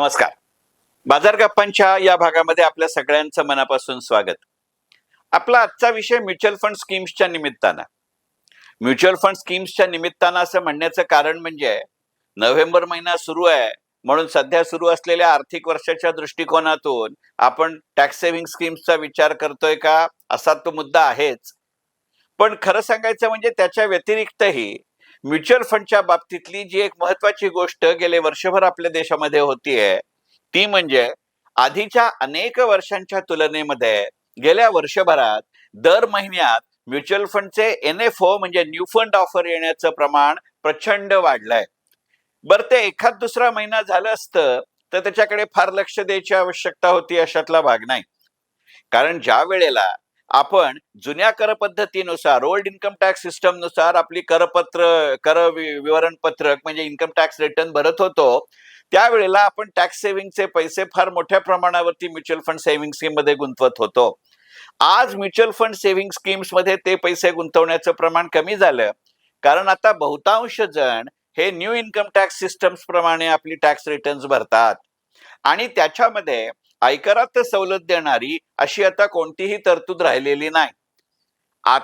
नमस्कार. बाजार गप्पांच्या या भागामध्ये आपल्या सगळ्यांचं मनापासून स्वागत. आपला आजचा विषय म्युच्युअल फंड स्कीम्सच्या निमित्तानं. म्युच्युअल फंड स्कीम्सच्या निमित्तानं असं म्हणण्याचं कारण म्हणजे नोव्हेंबर महिना सुरू आहे. म्हणून सध्या सुरू असलेल्या आर्थिक वर्षाच्या दृष्टिकोनातून आपण टॅक्स सेव्हिंग स्कीम्सचा विचार करतोय का? असा तो मुद्दा आहेच. पण खरं सांगायचं म्हणजे त्याच्या व्यतिरिक्तही म्युच्युअल फंडच्या बाबतीतली जी एक महत्वाची गोष्ट गेले वर्षभर आपल्या देशामध्ये होतीये ती म्हणजे आधीच्या अनेक वर्षांच्या तुलनेमध्ये गेल्या वर्षभरात दर महिन्यात म्युच्युअल फंडचे एन एफ ओ म्हणजे न्यू फंड ऑफर येण्याचं प्रमाण प्रचंड वाढलंय. बरं ते एखाद दुसरा महिना झालं असतं तर त्याच्याकडे फार लक्ष द्यायची आवश्यकता होती अशातला भाग नाही. कारण ज्या वेळेला आपण जुन्या कर पद्धतीनुसार ओल्ड इन्कम टॅक्स सिस्टमनुसार आपली करपत्र कर विवरण पत्रक म्हणजे इन्कम टॅक्स रिटर्न भरत होतो. त्यावेळेला आपण टॅक्स सेव्हिंगचे पैसे फार मोठ्या प्रमाणावरती म्युच्युअल फंड सेव्हिंग स्कीममध्ये गुंतवत होतो. आज म्युच्युअल फंड सेव्हिंग स्कीम्समध्ये ते पैसे गुंतवण्याचं प्रमाण कमी झालं. कारण आता बहुतांश जण हे न्यू इन्कम टॅक्स सिस्टम्स प्रमाणे आपली टॅक्स रिटर्न्स भरतात. आणि त्याच्यामध्ये आयकरात सवलत देणारी अशी आता कोणतीही तरतूद राहिलेली नाही.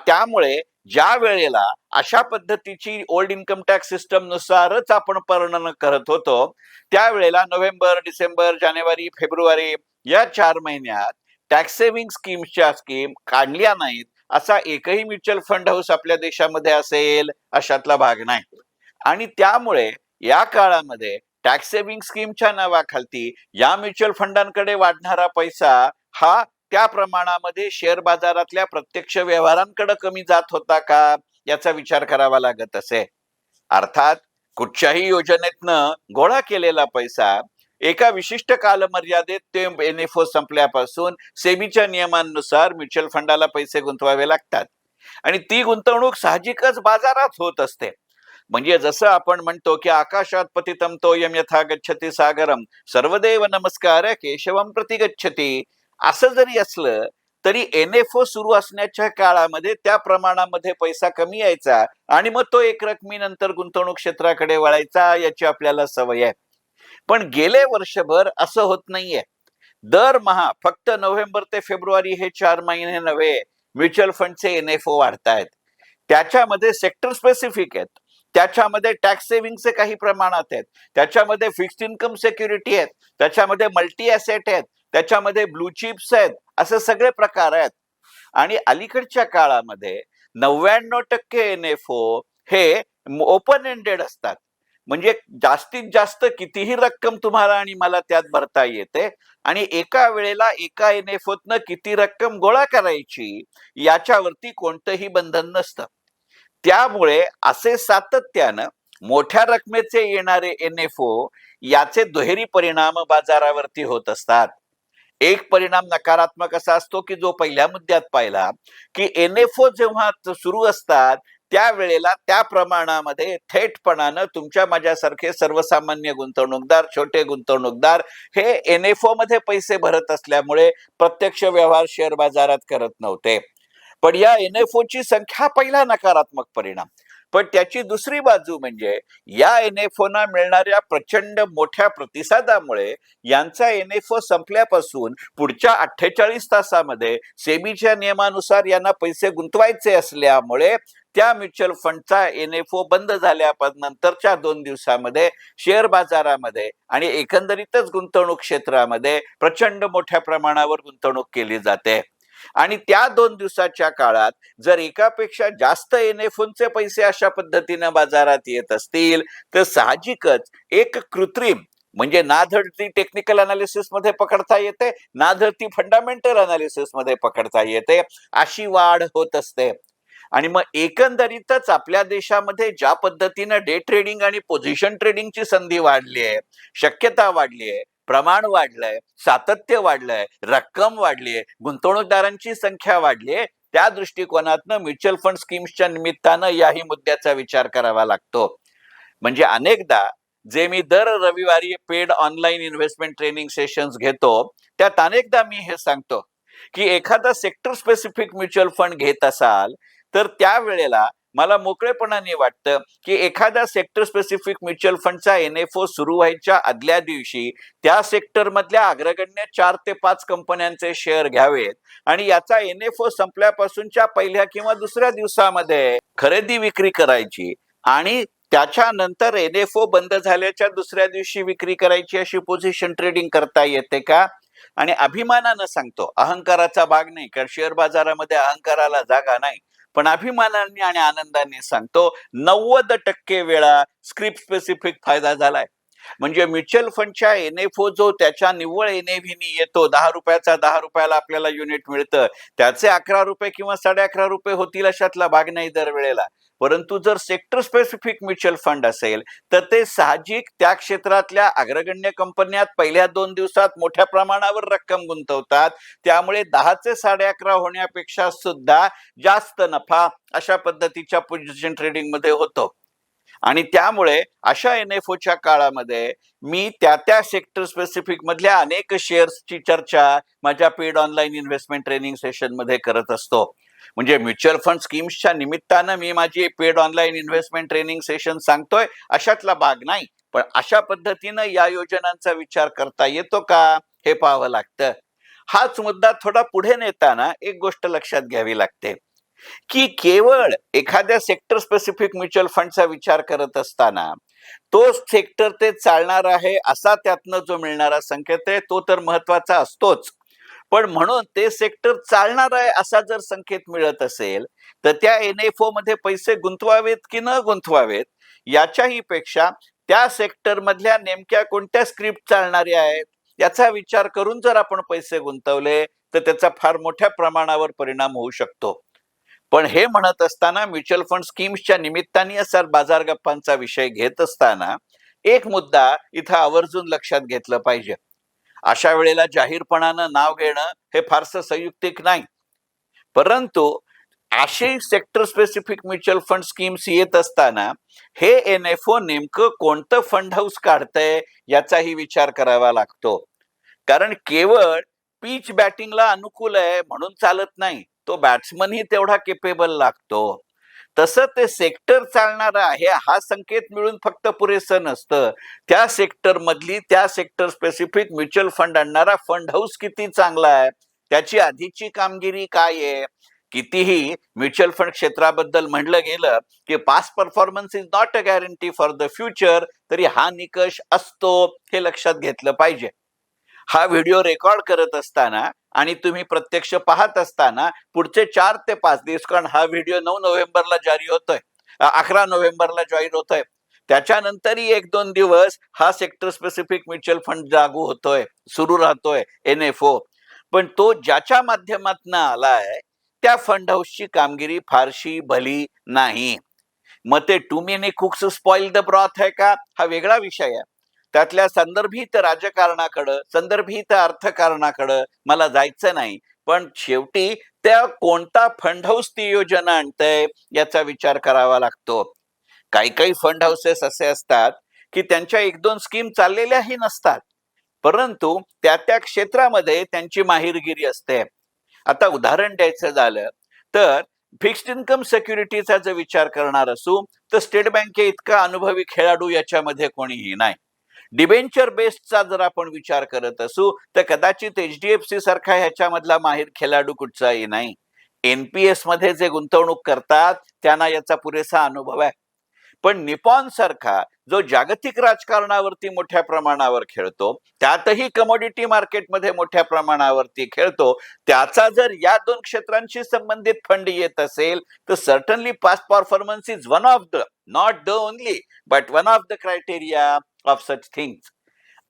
त्यामुळे ज्या वेळेला अशा पद्धतीची ओल्ड इन्कम टॅक्स सिस्टम नुसारच आपण वर्णन करत होतो त्यावेळेला नोव्हेंबर डिसेंबर जानेवारी फेब्रुवारी या चार महिन्यात टॅक्स सेव्हिंग स्कीमच्या स्कीम काढल्या नाहीत असा एकही म्युच्युअल फंड हाऊस आपल्या देशामध्ये असेल अशातला भाग नाही. आणि त्यामुळे या काळामध्ये टॅक्स सेव्हिंग स्कीमच्या नावाखालती या म्युच्युअल फंडांकडे वाढणारा पैसा हा त्या प्रमाणामध्ये शेअर बाजारातल्या प्रत्यक्ष व्यवहारांकडे कमी जात होता का? याचा विचार करावा लागत असे. अर्थात कुठच्याही योजनेतनं गोळा केलेला पैसा एका विशिष्ट कालमर्यादेत ते एन एफ ओ संपल्यापासून सेबीच्या नियमांनुसार म्युच्युअल फंडाला पैसे गुंतवावे लागतात. आणि ती गुंतवणूक साहजिकच बाजारात होत असते. म्हणजे जसं आपण म्हणतो की आकाशात पतितम तोयम यथा गच्छती सागरम. सर्वदेव नमस्कार केशवम प्रति गच्छती. असं जरी असलं तरी एनएफओ सुरू असण्याच्या काळामध्ये त्या प्रमाणामध्ये पैसा कमी यायचा आणि मग तो एक रकमी नंतर गुंतवणूक क्षेत्राकडे वळायचा याची आपल्याला सवय आहे. पण गेले वर्षभर असं होत नाहीये. दरमहा फक्त नोव्हेंबर ते फेब्रुवारी हे चार महिने नव्हे म्युच्युअल फंडचे एनएफओ वाढतायत. त्याच्यामध्ये सेक्टर स्पेसिफिक आहेत. त्याच्यामध्ये टॅक्स सेव्हिंगचे काही प्रमाणात आहेत. त्याच्यामध्ये फिक्स्ड इन्कम सिक्युरिटी आहेत. त्याच्यामध्ये मल्टी ॲसेट आहेत. त्याच्यामध्ये ब्लू चिप्स आहेत. असे सगळे प्रकार आहेत. आणि अलीकडच्या काळामध्ये नव्याण्णव टक्के एन एफ ओ हे ओपन एंडेड असतात. म्हणजे जास्तीत जास्त कितीही रक्कम तुम्हाला आणि मला त्यात भरता येते आणि एका वेळेला एका एन एफ ओतनं किती रक्कम गोळा करायची याच्यावरती कोणतंही बंधन नसतं. त्यामुळे असे सातत्यानं मोठ्या रकमेचे येणारे एन एफ ओ याचे दुहेरी परिणाम बाजारावरती होत असतात. एक परिणाम नकारात्मक असा असतो की जो पहिल्या मुद्द्यात पाहिला की एन एफ ओ जेव्हा सुरू असतात त्यावेळेला त्या प्रमाणामध्ये थेटपणानं तुमच्या माझ्यासारखे सर्वसामान्य गुंतवणूकदार छोटे गुंतवणूकदार हे एन एफ ओ मध्ये पैसे भरत असल्यामुळे प्रत्यक्ष व्यवहार शेअर बाजारात करत नव्हते. पण या एन एफ ची संख्या पहिला नकारात्मक परिणाम. पण त्याची दुसरी बाजू म्हणजे या एन एफ ना मिळणाऱ्या प्रचंड मोठ्या प्रतिसादामुळे यांचा एन एफ संपल्यापासून पुढच्या अठ्ठेचाळीस तासामध्ये सेबीच्या नियमानुसार यांना पैसे गुंतवायचे असल्यामुळे त्या म्युच्युअल फंडचा एन एफ ओ बंद नंतरच्या दोन दिवसामध्ये शेअर बाजारामध्ये आणि एकंदरीतच गुंतवणूक क्षेत्रामध्ये प्रचंड मोठ्या प्रमाणावर गुंतवणूक केली जाते. आणि त्या दोन दिवसाच्या काळात जर एकापेक्षा जास्त एन एफ ओनचे पैसे अशा पद्धतीनं बाजारात येत असतील तर साहजिकच एक कृत्रिम म्हणजे नाधरती टेक्निकल अनालिसिसमध्ये पकडता येते नाधरती फंडामेंटल अनालिसिसमध्ये पकडता येते अशी वाढ होत असते. आणि मग एकंदरीतच आपल्या देशामध्ये ज्या पद्धतीनं डे ट्रेडिंग आणि पोझिशन ट्रेडिंगची संधी वाढली आहे शक्यता वाढली आहे प्रमाण वाढलंय सातत्य वाढलंय रक्कम वाढली आहे गुंतवणूकदारांची संख्या वाढली आहे त्या दृष्टिकोनातनं म्युच्युअल फंड स्कीम्सच्या निमित्तानं याही मुद्द्याचा विचार करावा लागतो. म्हणजे अनेकदा जे मी दर रविवारी paid online investment training sessions घेतो त्यात अनेकदा मी हे सांगतो की एखादा सेक्टर स्पेसिफिक म्युच्युअल फंड घेत असाल तर त्यावेळेला मला मोकळेपणाने वाटतं की एखाद्या सेक्टर स्पेसिफिक म्युच्युअल फंडचा ओ सुरू व्हायच्या आदल्या दिवशी त्या सेक्टर मधल्या अग्रगण्य चार ते पाच कंपन्यांचे शेअर घ्यावेत. आणि याचा एनएफओ संपल्यापासूनच्या पहिल्या किंवा दुसऱ्या दिवसामध्ये खरेदी विक्री करायची आणि त्याच्यानंतर एनएफओ बंद झाल्याच्या दुसऱ्या दिवशी विक्री करायची अशी पोझिशन ट्रेडिंग करता येते का? आणि अभिमानानं सांगतो अहंकाराचा भाग नाही कारण शेअर बाजारामध्ये अहंकाराला जागा नाही. पण अभिमानाने आणि आनंदाने सांगतो नव्वद टक्के वेळा स्क्रिप्ट स्पेसिफिक फायदा झालाय. म्हणजे म्युच्युअल फंडच्या एनएफओ जो त्याच्या निव्वळ एनएव्हीनी येतो दहा रुपयाचा दहा रुपयाला आपल्याला युनिट मिळतं. त्याचे अकरा रुपये किंवा साडे अकरा रुपये होतील अशातला भाग नाही दरवेळेला. परंतु जर सेक्टर स्पेसिफिक म्युच्युअल फंड असेल तर ते साहजिक त्या क्षेत्रातल्या अग्रगण्य कंपन्यात पहिल्या दोन दिवसात मोठ्या प्रमाणावर रक्कम गुंतवतात. त्यामुळे दहाचे साडे अकरा होण्यापेक्षा सुद्धा जास्त नफा अशा पद्धतीच्या पोझिशन ट्रेडिंगमध्ये होतो. आणि त्यामुळे अशा एन एफ ओच्या काळामध्ये मी त्या त्या सेक्टर स्पेसिफिक मधल्या अनेक शेअर्सची चर्चा माझ्या पेड ऑनलाईन इन्व्हेस्टमेंट ट्रेनिंग सेशनमध्ये करत असतो. म्हणजे म्युच्युअल फंड स्कीम्सच्या निमित्तानं मी माझी paid online investment training session सांगतोय अशातला भाग नाही. पण अशा पद्धतीनं या योजनांचा विचार करता येतो का हे पाहावं लागतं. हाच मुद्दा थोडा पुढे नेताना एक गोष्ट लक्षात घ्यावी लागते. की केवळ एखाद्या सेक्टर स्पेसिफिक म्युच्युअल फंडचा विचार करत असताना तो सेक्टर ते चालणार आहे असा त्यातनं जो मिळणारा संकेत आहे तो तर महत्त्वाचा असतोच. पण म्हणून ते सेक्टर चालणार आहे असा जर संकेत मिळत असेल तर त्या एन एफ ओ मध्ये पैसे गुंतवावेत की न गुंतवावेत याच्याही पेक्षा त्या सेक्टर मधल्या नेमक्या कोणत्या स्क्रिप्ट चालणाऱ्या आहेत याचा विचार करून जर आपण पैसे गुंतवले तर त्याचा फार मोठ्या प्रमाणावर परिणाम होऊ शकतो. पण हे म्हणत असताना म्युच्युअल फंड स्कीम्सच्या निमित्ताने असा बाजार गप्पांचा विषय घेत असताना एक मुद्दा इथं आवर्जून लक्षात घेतलं पाहिजे. अशा वेळेला जाहीरपणानं नाव घेणं हे फारसं संयुक्तिक नाही. परंतु असे sector specific mutual fund schemes येत असताना हे एन एफ ओ नेमकं कोणतं फंड हाऊस काढतंय याचाही विचार करावा लागतो. कारण केवळ पिच बॅटिंगला अनुकूल आहे म्हणून चालत नाही. तो बॅट्समनही तेवढा केपेबल लागतो. तसं ते सेक्टर चालणार आहे हा संकेत मिळून फक्त पुरेसं नसतं. त्या सेक्टर मधली त्या सेक्टर स्पेसिफिक म्युच्युअल फंड आणणारा फंड हाऊस किती चांगला आहे? त्याची आधीची कामगिरी काय आहे? कितीही म्युच्युअल फंड क्षेत्राबद्दल म्हणलं गेलं की past performance is not a guarantee for the future तरी हा निकष असतो हे लक्षात घेतलं पाहिजे. हा व्हिडिओ रेकॉर्ड करत असताना आणि तुम्ही प्रत्यक्ष पाहत असताना पुढचे चार ते पाच दिवस कारण हा व्हिडिओ नऊ नोव्हेंबरला जारी होतोय अकरा नोव्हेंबरला जॉईन होतोय. त्याच्यानंतरही एक दोन दिवस हा सेक्टर स्पेसिफिक म्युच्युअल फंड लागू होतोय सुरू राहतोय एन एफ ओ पण तो ज्याच्या माध्यमातून आलाय त्या फंड हाऊसची कामगिरी फारशी भली नाही. मग ते too many cooks spoil the broth आहे का? हा वेगळा विषय आहे. त्यातल्या संदर्भित राजकारणाकडं संदर्भित अर्थकारणाकडं मला जायचं नाही. पण शेवटी त्या कोणता फंड हाऊस ती योजना आणतंय याचा विचार करावा लागतो. काही काही फंड हाऊसेस असे असतात की त्यांच्या एक दोन स्कीम चाललेल्याही नसतात. परंतु त्या त्या क्षेत्रामध्ये त्यांची माहिरगिरी असते. आता उदाहरण द्यायचं झालं तर फिक्स्ड इन्कम सिक्युरिटीचा जर विचार करणार असू तर स्टेट बँके इतका अनुभवी खेळाडू याच्यामध्ये कोणीही नाही. डिबेंचर बेस्डचा जर आपण विचार करत असू तर कदाचित एच डी एफ सी सारखा ह्याच्यामधला माहीर खेळाडू कुठचाही नाही. एनपीएसमध्ये जे गुंतवणूक करतात त्यांना याचा पुरेसा अनुभव आहे. पण निपॉन सारखा जो जागतिक राजकारणावरती मोठ्या प्रमाणावर खेळतो त्यातही कमोडिटी मार्केटमध्ये मोठ्या प्रमाणावरती खेळतो त्याचा जर या दोन क्षेत्रांशी संबंधित फंड येत असेल तर certainly past performance is one of the not the only but one of the criteria of such things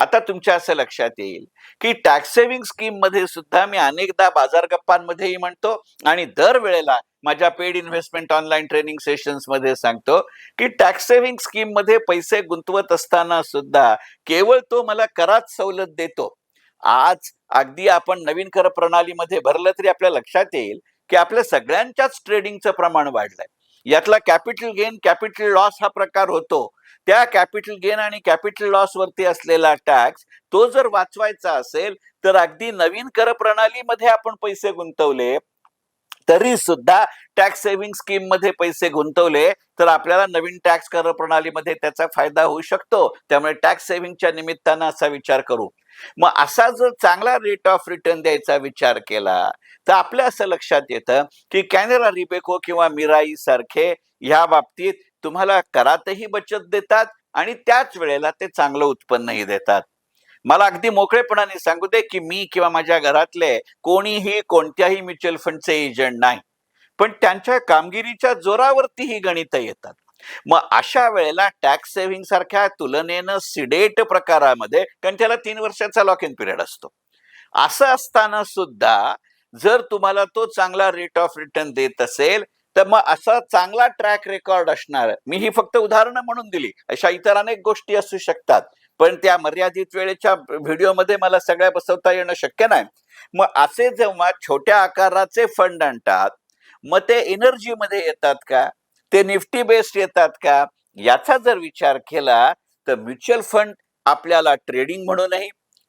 आता तुमच्या असं लक्षात येईल की टॅक्स सेव्हिंग स्कीममध्ये सुद्धा मी अनेकदा बाजार गप्पांमध्येही म्हणतो आणि दरवेळेला माझ्या पेड इन्व्हेस्टमेंट ऑनलाईन ट्रेनिंग सेशन्समध्ये सांगतो की टॅक्स सेव्हिंग स्कीममध्ये पैसे गुंतवत असताना सुद्धा केवळ तो मला करात सवलत देतो. आज अगदी आपण नवीन कर प्रणालीमध्ये भरलं तरी आपल्या लक्षात येईल की आपल्या सगळ्यांच्याच ट्रेडिंगचं प्रमाण वाढलंय. यातला कॅपिटल गेन कॅपिटल लॉस हा प्रकार होतो. त्या कॅपिटल गेन आणि कॅपिटल लॉस वरती असलेला टॅक्स तो जर वाचवायचा असेल तर अगदी नवीन कर प्रणालीमध्ये आपण पैसे गुंतवले तरी सुद्धा टॅक्स सेव्हिंग स्कीममध्ये पैसे गुंतवले तर आपल्याला नवीन टॅक्स कर प्रणालीमध्ये त्याचा फायदा होऊ शकतो. त्यामुळे टॅक्स सेव्हिंगच्या निमित्तानं असा विचार करू. मग असा जर चांगला रेट ऑफ रिटर्न द्यायचा विचार केला तर आपल्या असं लक्षात येतं की कॅनेरा रिबेको किंवा मिराई सारखे ह्या बाबतीत तुम्हाला करातही बचत देतात आणि त्याच वेळेला ते चांगलं उत्पन्नही देतात. मला अगदी मोकळेपणाने सांगू दे की मी किंवा माझ्या घरातले कोणीही कोणत्याही म्युच्युअल फंडचे एजंट नाही. पण त्यांच्या कामगिरीच्या जोरावरती ही गणितं येतात. मग अशा वेळेला टॅक्स सेव्हिंग सारख्या तुलनेनं सिडेट प्रकारामध्ये कारण त्याला तीन वर्षाचा लॉक इन पिरियड असतो. असं असताना सुद्धा जर तुम्हाला तो चांगला रेट ऑफ रिटर्न देत असेल तर मग असा चांगला ट्रॅक रेकॉर्ड असणार. मी ही फक्त उदाहरणं म्हणून दिली. अशा इतर अनेक गोष्टी असू शकतात. पण त्या मर्यादित वेळेच्या व्हिडिओमध्ये मला सगळ्या बसवता येणं शक्य नाही. मग असे जेव्हा छोट्या आकाराचे फंड आणतात मग ते एनर्जीमध्ये येतात का? ते निफ्टी बेस्ड येतात का? याचा जर विचार केला तर म्युच्युअल फंड आपल्याला ट्रेडिंग म्हणूनही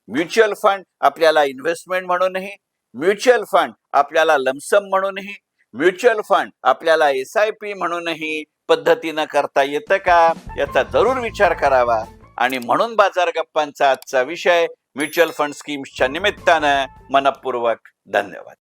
म्युच्युअल फंड आपल्याला इन्व्हेस्टमेंट म्हणूनही म्युच्युअल फंड आपल्याला लमसम म्हणूनही म्युच्युअल फंड. आपल्याला एस आय पी म्हणूनही पद्धतीनं करता येतं का? याचा जरूर विचार करावा. आणि म्हणून बाजार गप्पांचा आजचा विषय म्युच्युअल फंड स्कीम्सच्या निमित्तानं मनपूर्वक धन्यवाद.